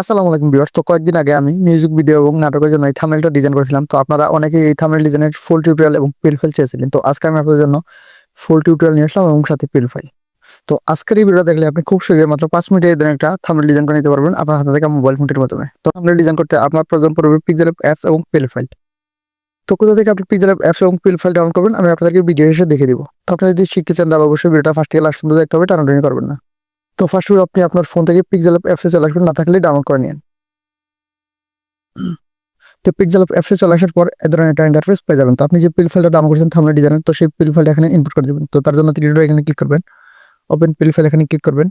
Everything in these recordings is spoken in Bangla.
আসসালামু আলাইকুম ভিউয়ার্স। তো কয়েকদিন আগে আমি মিউজিক ভিডিও এবং নাটকের জন্য এই থাম্বনেলটা ডিজাইন করেছিলাম। তো আপনারা অনেকেই এই থাম্বনেল ডিজাইনের ফুল টিউটোরিয়াল এবং পিলফাইল চেয়েছিলেন। তো আজকে আমি আপনাদের জন্য ফুল টিউটোরিয়াল নিয়ে আসলাম এবং সাথে পিলফাইল তো আজকের এই ভিডিও দেখলে আপনি খুব সহজে মাত্র পাঁচ মিনিটে এই একটা থামেল ডিজাইন করে নিতে পারবেন আপনার হাতে থেকে মোবাইল ফোনটির মাধ্যমে। তো থাম্বনেল ডিজাইন করতে আপনার প্রয়োজন পড়বে পিক্সেল অ্যাপস এবং পিলফাইল তো কোথা থেকে আপনি পিক্সেল অ্যাপস এবং পিলফাইল ডাউন করবেন, আমি আপনাদেরকে ভিডিও এসে দেখে দিব। তো আপনি যদি শিখতে চান তাহলে অবশ্যই ভিডিওটা ফার্স্ট থেকে লাস্ট পর্যন্ত দেখতে হবে, টানাটানি করবেন না। তো ফার্স্ট আপনি আপনার ফোন থেকে পিক্সেল অ্যাপসে চলে আসবেন, না থাকলে ডাউনলোড করে নিন। তো পিক্সেল অ্যাপসে চলে আসার পর এ ধরনের একটা ইন্টারফেস পেয়ে যাবেন। তো আপনি যে পিল ফাইলটা ডাউনলোড করেছেন থামলে ডিজাইনের তো সেই পিল এখানে ইনপুট করে দেবেন। তো তার জন্য থ্রি এখানে ক্লিক করবেন। ওপেন পিল ফাইল এখানে ক্লিক করবেন।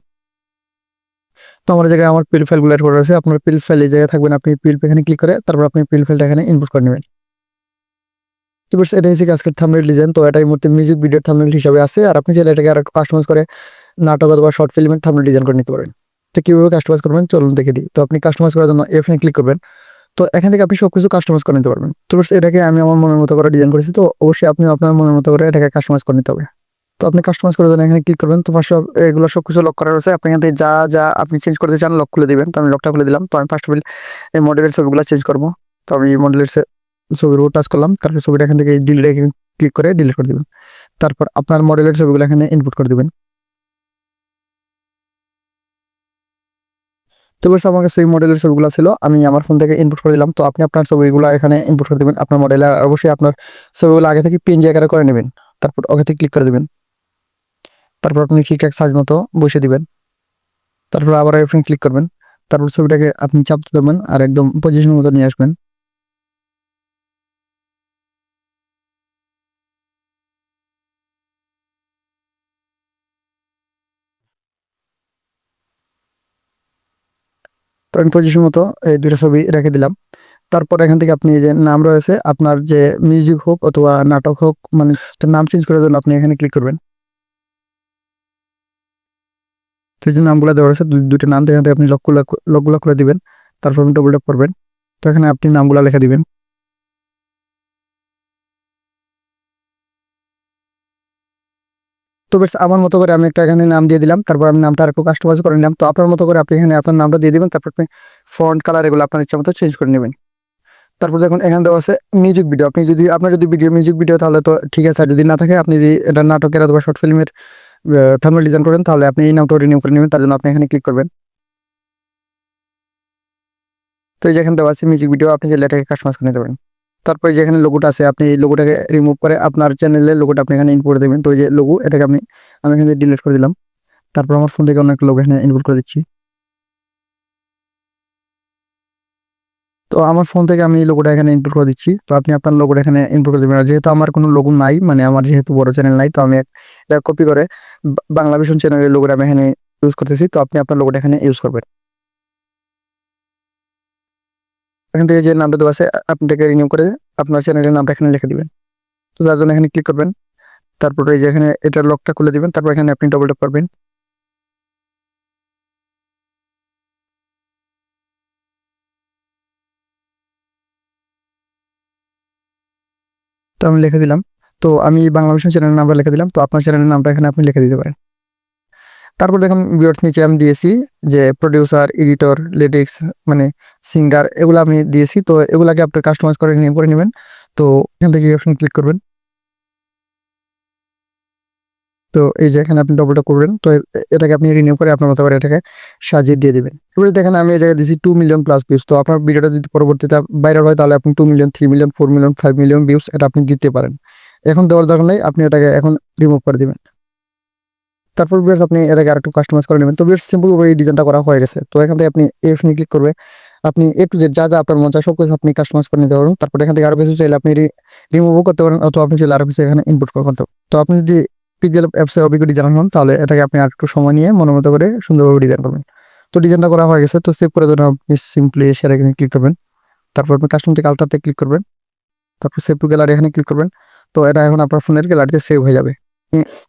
তো আমার জায়গায় আমার পিল ফাইলগুলো অ্যাড করা আছে। আপনার পিল ফাইল এই জায়গায় থাকবেন, আপনি পিল এখানে ক্লিক করে তারপর আপনি পিল এখানে ইনপুট করে নেবেন। তো এটা হচ্ছে আজকের থামনেল ডিজাইন তো এটা এই মুহূর্তে মিউজিক ভিডিওর থামনেল হিসাবে আছে। আর আপনি চাইলে এটাকে আর কাস্টমাইজ করে নাটক অথবা শর্ট ফিল্মের থামনেল ডিজাইন করে নিতে পারেন। তো কীভাবে কাস্টমাইজ করবেন? চলুন দেখে দিই। তো আপনি কাস্টমাইজ করার জন্য এখানে ক্লিক করবেন। তো এখান থেকে আপনি সব কিছু কাস্টমাইজ করে নিতে পারবেন। তো এটাকে আমি আমার মনের মতো করে ডিজাইন করেছি। তো অবশ্যই আপনি আপনার মনের মতো করে এটাকে কাস্টমাইজ করে নিতে হবে। তো আপনি কাস্টমাইজ করার জন্য এখানে ক্লিক করবেন। তোমার সব এগুলো সব কিছু লক করা রয়েছে। আপনি এখান থেকে যা যা আপনি চেঞ্জ করতে চান লক খুলে দিবেন। তো আমি লকটা খুলে দিলাম। তো আমি ফার্স্ট অফ অল এই মডেলের ছবিগুলো চেঞ্জ করব। তো আমি মডেলের ছবির উপর টাচ করলাম। তারপর ছবিটা এখান থেকে ডিলিট ক্লিক করে ডিলিট করে দিবেন। তারপর আপনার মডেলের ছবিগুলো এখানে ইনপুট করে দিবেন। তো বসে আমার সেই মডেলের ছবিগুলো ছিল। আমি আমার ফোন থেকে ইনপুট করে দিলাম। তো আপনি আপনার ছবিগুলো এখানে ইনপুট করে দেবেন। আপনার মডেলে অবশ্যই আপনার ছবিগুলো আগে থেকে পিএনজি জায়গাটা করে নেবেন। তারপর ওকে থেকে ক্লিক করে দেবেন। তারপর আপনি ঠিকঠাক সাইজ মতো বসে দিবেন। তারপর আবার ক্লিক করবেন। তারপর ছবিটাকে আপনি চাপতে দেবেন আর একদম পজিশন মতো নিয়ে আসবেন। তো আমি পজিশন মতো এই দুটো ছবি রেখে দিলাম। তারপর এখান থেকে আপনি যে নাম রয়েছে, আপনার যে মিউজিক হোক অথবা নাটক হোক মানে নাম চেঞ্জ করার জন্য আপনি এখানে ক্লিক করবেন। তো যে নামগুলো দেওয়া রয়েছে দুটো নাম এখান থেকে আপনি লকগুলো লকগুলো করে দিবেন, তারপর আপনি ডবল ট্যাপ করবেন। তো এখানে আপনি নামগুলো লেখা দিবেন। তো বেশ আমার মতো করে আমি একটা এখানে নাম দিয়ে দিলাম, তারপর আমি নামটা আরেকটু কাস্টমাইজ করে নিলাম। তো আপনার মতো করে আপনি এখানে আপনার নামটা দিয়ে দিবেন, তারপর আপনি ফন্ট কালার এগুলো আপনার ইচ্ছা মতো চেঞ্জ করে নেবেন। তারপর দেখুন, এখানে দেওয়া আছে মিউজিক ভিডিও আপনি যদি, আপনার যদি ভিডিও মিউজিক ভিডিও তাহলে তো ঠিক আছে। আর যদি না থাকে, আপনি যদি এটা নাটকের অথবা শর্ট ফিল্মের থার্মাল ডিজাইন করেন, তাহলে আপনি এই নামটা রিনিউ করে নেবেন। তার জন্য আপনি এখানে ক্লিক করবেন। তো এই যেখানে দেওয়া আছে মিউজিক ভিডিও আপনি যে এটাকে কাস্টমাইজ করে নিতে পারেন। তারপরে যেখানে লোগোটা আছে, আপনি এই লোগোটাকে রিমুভ করে আপনার চ্যানেলের লোগোটা আপনি এখানে ইনপুট দেবেন। তো যে লোগো এটাকে আপনি, আমি এখানে ডিলিট করে দিলাম। তারপর আমার ফোন থেকে অন্য একটা লোগো এখানে ইনপুট করে দিচ্ছি। তো আমার ফোন থেকে আমি লোগোটা এখানে ইনপুট করে দিচ্ছি। তো আপনি আপনার লোগোটা এখানে ইনপুট করে দেবেন। আর যেহেতু আমার কোনো লোগো নাই মানে আমার যেহেতু বড় চ্যানেল নাই, তো আমি এটা কপি করে বাংলা ভিশন চ্যানেলের লোগোটা আমি এখানে ইউজ করতেছি। তো আপনি আপনার লোগোটা এখানে ইউজ করবেন। এখান থেকে যে নামটা দেওয়া আছে আপনি এটাকে রিনিউ করে আপনার চ্যানেলের নামটা এখানে লিখে দিবেন। তো যার জন্য এখানে ক্লিক করবেন। তারপরে এই যে এখানে এটার লকটা খুলে দিবেন। তারপর এখানে আপনি ডবল ট্যাপ করবেন। তো আমি লিখে দিলাম। তো আমি বাংলা মিশন চ্যানেলের নামটা লিখে দিলাম। তো আপনার চ্যানেলের নামটা এখানে আপনি লিখে দিতে পারেন। তারপর দেখুন ভিউয়ার্স নিচে আমি দিয়েছি যে প্রডিউসার এডিটর লিরিক্স মানে সিঙ্গার এগুলো আমি দিয়েছি। তো এগুলাকে আপনি কাস্টমাইজ করে নিয়ে, করে নেবেন। তো এখান থেকে অপশন ক্লিক করবেন। তো এই যে এখানে আপনি ডবলটা করবেন। তো এটাকে আপনি রিনিউ করে আপনার মতো করে এটাকে সাজিয়ে দিয়ে দেবেন। এবারে দেখেন আমি এই জায়গায় দিয়েছি টু মিলিয়ন প্লাস ভিউজ তো আপনার ভিডিওটা যদি পরবর্তীতে ভাইরাল হয়, তাহলে আপনি two million three million four million five million views এটা আপনি দিতে পারেন। এখন দেওয়ার দরকার নেই, আপনি এটাকে এখন রিমুভ করে দিবেন। তারপর বিয়ার্স আপনি এটাকে আরেকটু কাস্টমাইজ করে নেবেন। তো বিয়ার্স সিম্পল এই ডিজাইনটা করা হয়ে গেছে। তো এখান থেকে আপনি এফ নিয়ে ক্লিক করবে। আপনি এ টু যা যা আপনার মন চায় সব কিছু আপনি কাস্টমাইজ করে নিতে পারবেন। তারপর এখান থেকে আরও কিছু চাইলে আপনি রিমুভও করতে পারেন অথবা আপনি চাইলে আরও কিছু এখানে ইনপুট করতে পারেন। তো আপনি যদি পিক্সেল অ্যাপসে অভিজ্ঞ ডিজাইন হন, তাহলে এটাকে আপনি আর একটু সময় নিয়ে মনের মতো করে সুন্দরভাবে ডিজাইন করবেন। তো ডিজাইনটা করা হয়ে গেছে। তো সেভ করে দেবেন আপনি সিম্পলি সেটা এখানে ক্লিক করবেন। তারপর আপনি কাস্টম থেকে আলটাতে ক্লিক করবেন। তারপর সেভ টু গ্যালারি এখানে ক্লিক করবেন। তো এটা এখন আপনার ফোনের গ্যালারিতে সেভ হয়ে যাবে।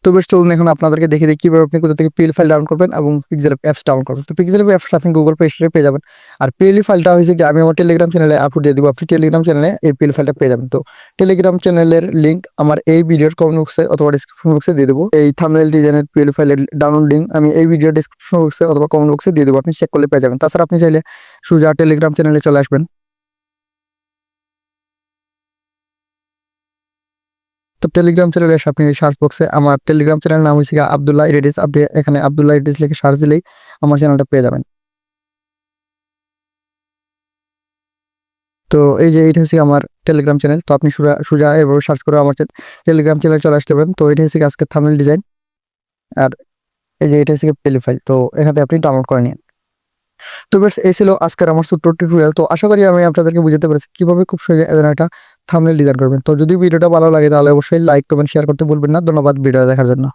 তো বেশ চলুন এখন আপনাদেরকে দেখে দিই কীভাবে আপনি কোথা থেকে পিএল ফাইল ডাউনলোড করবেন এবং পিক্সেল অ্যাপস ডাউনলোড করবেন। তো পিক্সেল অ্যাপস আপনি গুগল প্লে স্টোরে পেয়ে যাবেন। আর পিএল ফাইলটা হয়েছে কি, আমি আমার টেলিগ্রাম চ্যানেলে আপলোড দিয়ে দিব। আপনি টেলিগ্রাম চ্যানেলে এই পিএল ফাইলটা পেয়ে যাবেন। তো টেলিগ্রাম চ্যানেলের লিঙ্ক আমার এই ভিডিওর কমেন্ট বক্সে অথবা ডিসক্রিপশন বক্সে দিয়ে দেবো। এই থামনেল ডিজাইনের পিএল ফাইলের ডাউনলোড লিঙ্ক আমি এই ভিডিও ডিসক্রিপশন বক্সে অথবা কমেন্ট বক্সে দিয়ে দেবো। আপনি চেক করলে পেয়ে যাবেন। তাছাড়া আপনি চাইলে সুজা টেলিগ্রাম চ্যানেলে চলে আসবেন। তো টেলিগ্রাম চ্যানেলে এসে আপনি সার্চ বক্সে আমার টেলিগ্রাম চ্যানেল নাম গিয়ে আবদুল্লাহ ইরেডিস আপনি এখানে আবদুল্লাহ ইরেডিস লিখে সার্চ দিলেই আমার চ্যানেলটা পেয়ে যাবেন। তো এই যে এইটা হচ্ছে আমার টেলিগ্রাম চ্যানেল তো আপনি সুজা সুজা এভাবে সার্চ করে আমার টেলিগ্রাম চ্যানেল চলে আসতে পারেন। তো এটা হচ্ছে গিয়ে আজকের থামেল ডিজাইন আর এই যে এটা হচ্ছে পেলি ফাইল তো এখানে আপনি ডাউনলোড করে নিন। তো বেশ এই ছিল আজকের আমার ছোট্ট টিউটোরিয়াল তো আশা করি আমি আপনাদেরকে বুঝতে পেরেছি কীভাবে খুব সহজে একটা থামনেল ডিজাইন করবেন। তো যদি ভিডিওটা ভালো লাগে তাহলে অবশ্যই লাইক কমেন্ট শেয়ার করতে ভুলবেন না। ধন্যবাদ ভিডিও দেখার জন্য।